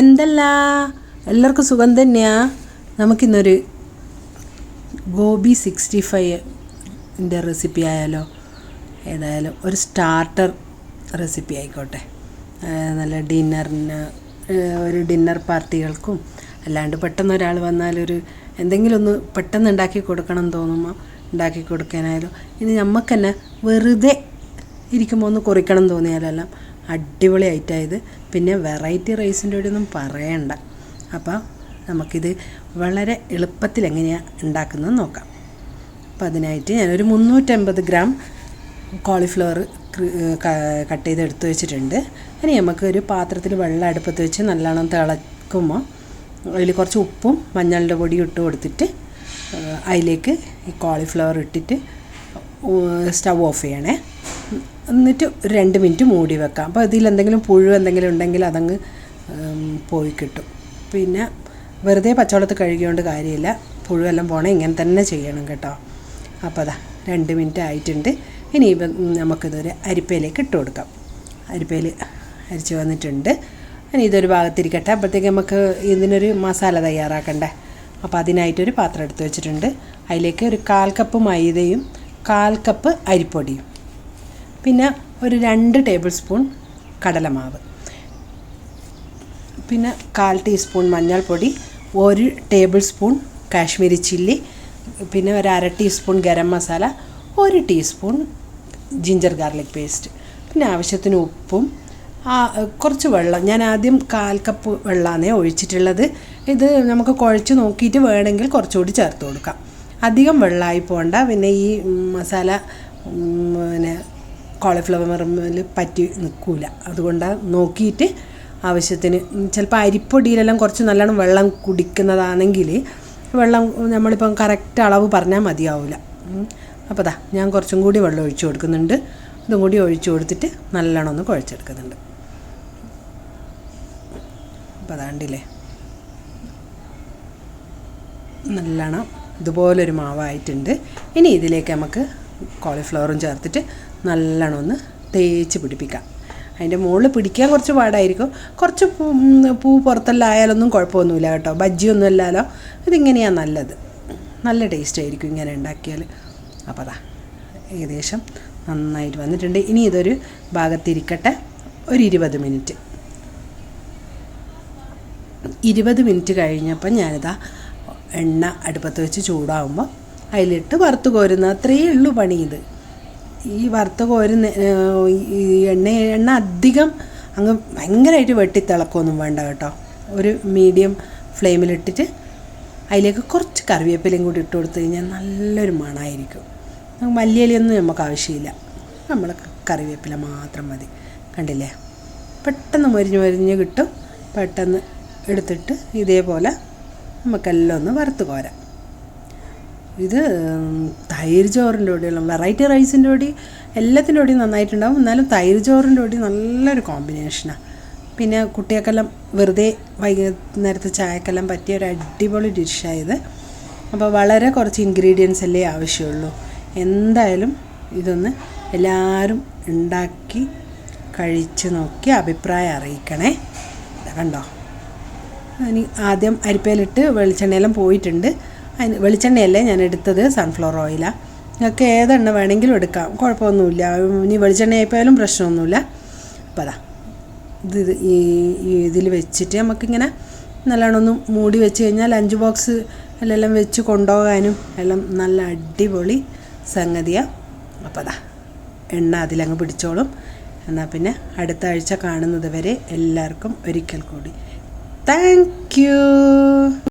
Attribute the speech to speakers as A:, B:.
A: എന്തല്ല? എല്ലാവർക്കും സുഖം തന്നെയാ. നമുക്കിന്നൊരു ഗോബി സിക്സ്റ്റി ഫൈവിന്റെ റെസിപ്പി ആയാലോ ഏതായാലും ഒരു സ്റ്റാർട്ടർ റെസിപ്പി ആയിക്കോട്ടെ. നല്ല ഡിന്നറിന് ഒരു ഡിന്നർ പാർട്ടികൾക്കും അല്ലാണ്ട് പെട്ടെന്ന് ഒരാൾ വന്നാലൊരു എന്തെങ്കിലും ഒന്ന് പെട്ടെന്ന് ഉണ്ടാക്കി കൊടുക്കണം തോന്നുമ്പോൾ ഉണ്ടാക്കി കൊടുക്കാനായാലും ഇനി നമുക്കെന്നെ വെറുതെ ഇരിക്കുമ്പോൾ ഒന്ന് കുറിക്കണം തോന്നിയാലെല്ലാം അടിപൊളി ഐറ്റമായത് പിന്നെ വെറൈറ്റി റൈസിന്റെ ഒന്നും പറയണ്ട. അപ്പോൾ നമുക്കിത് വളരെ എളുപ്പത്തിൽ എങ്ങനെയാണ് ഉണ്ടാക്കുന്നത് നോക്കാം. അപ്പോൾ അതിനായിട്ട് ഞാനൊരു മുന്നൂറ്റമ്പത് ഗ്രാം കോളിഫ്ലവർ കട്ട് ചെയ്ത് എടുത്തു വെച്ചിട്ടുണ്ട്. ഇനി നമുക്ക് ഒരു പാത്രത്തിൽ വെള്ളം അടുപ്പത്ത് വെച്ച് നല്ലോണം തിളക്കുമ്പോൾ അതിൽ കുറച്ച് ഉപ്പും മഞ്ഞളുടെ പൊടി ഇട്ട് കൊടുത്തിട്ട് അതിലേക്ക് ഈ കോളിഫ്ലവർ ഇട്ടിട്ട് സ്റ്റവ് ഓഫ് ചെയ്യണേ. എന്നിട്ട് രണ്ട് മിനിറ്റ് മൂടി വെക്കാം. അപ്പോൾ ഇതിൽ എന്തെങ്കിലും പുഴു എന്തെങ്കിലും ഉണ്ടെങ്കിൽ അതങ്ങ് പോയി കിട്ടും. പിന്നെ വെറുതെ പച്ചവെള്ളത്തിൽ കഴുകിയോണ്ട് കാര്യമില്ല. പുഴുവെല്ലാം പോകണേ ഇങ്ങനെ തന്നെ ചെയ്യണം കേട്ടോ. അപ്പോൾ അതാ രണ്ട് മിനിറ്റ് ആയിട്ടുണ്ട്. ഇനി നമുക്കിതൊരു അരിപ്പയിലേക്ക് ഇട്ട് കൊടുക്കാം. അരിപ്പയിൽ അരിച്ച് വന്നിട്ടുണ്ട്. ഇനി ഇതൊരു ഭാഗത്തിരിക്കട്ടെ. അപ്പോഴത്തേക്ക് നമുക്ക് ഇതിനൊരു മസാല തയ്യാറാക്കണ്ടേ. അപ്പോൾ അതിനായിട്ടൊരു പാത്രം എടുത്ത് വെച്ചിട്ടുണ്ട്. അതിലേക്ക് ഒരു കാൽ കപ്പ് മൈദയും കാൽ കപ്പ് അരിപ്പൊടിയും. പിന്നെ ഒരു രണ്ട് ടേബിൾ സ്പൂൺ കടലമാവ്. പിന്നെ കാൽ ടീസ്പൂൺ മഞ്ഞൾപ്പൊടി ഒരു ടേബിൾ സ്പൂൺ കാശ്മീരി ചില്ലി പിന്നെ ഒരു അര ടീസ്പൂൺ ഗരം മസാല ഒരു ടീസ്പൂൺ ജിഞ്ചർ ഗാർലിക് പേസ്റ്റ്. പിന്നെ ആവശ്യത്തിന് ഉപ്പും കുറച്ച് വെള്ളം. ഞാൻ ആദ്യം കാൽ കപ്പ് വെള്ളമാണ് ഒഴിച്ചിട്ടുള്ളത്. ഇത് നമുക്ക് കുഴച്ച് നോക്കിയിട്ട് വേണമെങ്കിൽ കുറച്ചുകൂടി ചേർത്ത് കൊടുക്കാം. അധികം വെള്ളമായി പോകണ്ട പിന്നെ ഈ മസാല ഉം, പിന്നെ കോളിഫ്ലവറിൽ പറ്റി നിൽക്കില്ല അതുകൊണ്ട് നോക്കിയിട്ട് ആവശ്യത്തിന് ചിലപ്പോൾ അരിപ്പൊടിയിലെല്ലാം കുറച്ച് നല്ലോണം വെള്ളം കുടിക്കുന്നതാണെങ്കിൽ വെള്ളം നമ്മളിപ്പം കറക്റ്റ് അളവ് പറഞ്ഞാൽ മതിയാവില്ല അപ്പോൾ ദാ ഞാൻ കുറച്ചും കൂടി വെള്ളം ഒഴിച്ചു കൊടുക്കുന്നുണ്ട്. ഇതും കൂടി ഒഴിച്ചു കൊടുത്തിട്ട് നല്ലോണം ഒന്ന് കുഴച്ചെടുക്കുന്നുണ്ട്. അപ്പോൾ അതാണ്ടില്ലേ? നല്ലോണം ഇതുപോലൊരു മാവായിട്ടുണ്ട്. ഇനി ഇതിലേക്ക് നമുക്ക് കോളിഫ്ലവറും ചേർത്തിട്ട് നല്ലോണം ഒന്ന് തേച്ച് പിടിപ്പിക്കാം. അതിന്റെ മുകളിൽ പിടിക്കാൻ കുറച്ച് പാടായിരിക്കും. കുറച്ച് പൂ പുറത്തെല്ലാം ആയാലൊന്നും കുഴപ്പമൊന്നുമില്ല കേട്ടോ. ബജ്ജിയൊന്നും അല്ലാലോ. ഇതിങ്ങനെയാണ് നല്ലത്. നല്ല ടേസ്റ്റ് ആയിരിക്കും ഇങ്ങനെ ഉണ്ടാക്കിയാൽ അപ്പോൾ അതാ ഏകദേശം നന്നായിട്ട് വന്നിട്ടുണ്ട്. ഇനി ഇതൊരു ഭാഗത്തിരിക്കട്ടെ. ഒരു ഇരുപത് മിനിറ്റ്. ഇരുപത് മിനിറ്റ് കഴിഞ്ഞപ്പോൾ ഞാനിതാ എണ്ണ അടുപ്പത്ത് വെച്ച് ചൂടാവുമ്പോൾ അതിലിട്ട് വറുത്ത് കോരുന്ന അത്രയേ ഉള്ളൂ പണി ഇത് ഈ വറുത്ത കോരുന്ന എണ്ണ എണ്ണ അധികം അങ്ങ് ഭയങ്കരമായിട്ട് വെട്ടിത്തിളക്കൊന്നും വേണ്ട കേട്ടോ. ഒരു മീഡിയം ഫ്ലെയിമിലിട്ടിട്ട് അതിലേക്ക് കുറച്ച് കറിവേപ്പിലയും കൂടി ഇട്ട് കൊടുത്തു കഴിഞ്ഞാൽ നല്ലൊരു മണമായിരിക്കും മല്ലിയിലയൊന്നും നമുക്ക് ആവശ്യമില്ല. നമ്മൾ കറിവേപ്പില മാത്രം മതി. കണ്ടില്ലേ? പെട്ടെന്ന് മൊരിഞ്ഞ് മൊരിഞ്ഞ് കിട്ടും. പെട്ടെന്ന് എടുത്തിട്ട് ഇതേപോലെ നമുക്കെല്ലാം ഒന്ന് വറുത്ത് കോരാം. ഇത് തൈര് ചോറിന്റെ കൂടെയുള്ള വെറൈറ്റി റൈസിന്റെ കൂടി എല്ലാത്തിന്റെ കൂടി നന്നായിട്ടുണ്ടാവും. എന്നാലും തൈര് ചോറിന്റെ കൂടി നല്ലൊരു കോമ്പിനേഷനാണ് പിന്നെ കുട്ടികൾക്കെല്ലാം വെറുതെ വൈകുന്നേരത്തെ ചായക്കെല്ലാം പറ്റിയ ഒരു അടിപൊളി ഡിഷായത് അപ്പോൾ വളരെ കുറച്ച് ഇൻഗ്രീഡിയൻസ് അല്ലേ ആവശ്യമുള്ളൂ. എന്തായാലും ഇതൊന്ന് എല്ലാവരും ഉണ്ടാക്കി കഴിച്ച് നോക്കി അഭിപ്രായം അറിയിക്കണേ. കണ്ടോ? ഇനി ആദ്യം അരിപ്പയിലിട്ട് വെളിച്ചെണ്ണയെല്ലാം പോയിട്ടുണ്ട്. അതിന് വെളിച്ചെണ്ണയല്ലേ ഞാൻ എടുത്തത്? സൺഫ്ലവർ ഓയിലാണ് നിങ്ങൾക്ക് ഏതെണ്ണ വേണമെങ്കിലും എടുക്കാം. കുഴപ്പമൊന്നുമില്ല. ഇനി വെളിച്ചെണ്ണ ആയിപ്പോയാലും പ്രശ്നമൊന്നുമില്ല. അപ്പോൾ അതാ ഇത് ഈ ഇതിൽ വെച്ചിട്ട് നമുക്കിങ്ങനെ നല്ലോണം ഒന്ന് മൂടി വെച്ച് കഴിഞ്ഞാൽ അഞ്ച് ബോക്സ് എല്ലാം വെച്ച് കൊണ്ടുപോകാനും എല്ലാം നല്ല അടിപൊളി സംഗതിയാണ് അപ്പോൾ അതാ എണ്ണ അതിലങ്ങ് പിടിച്ചോളും. എന്നാൽ പിന്നെ അടുത്ത ആഴ്ച കാണുന്നത് വരെ എല്ലാവർക്കും ഒരിക്കൽ കൂടി. താങ്ക്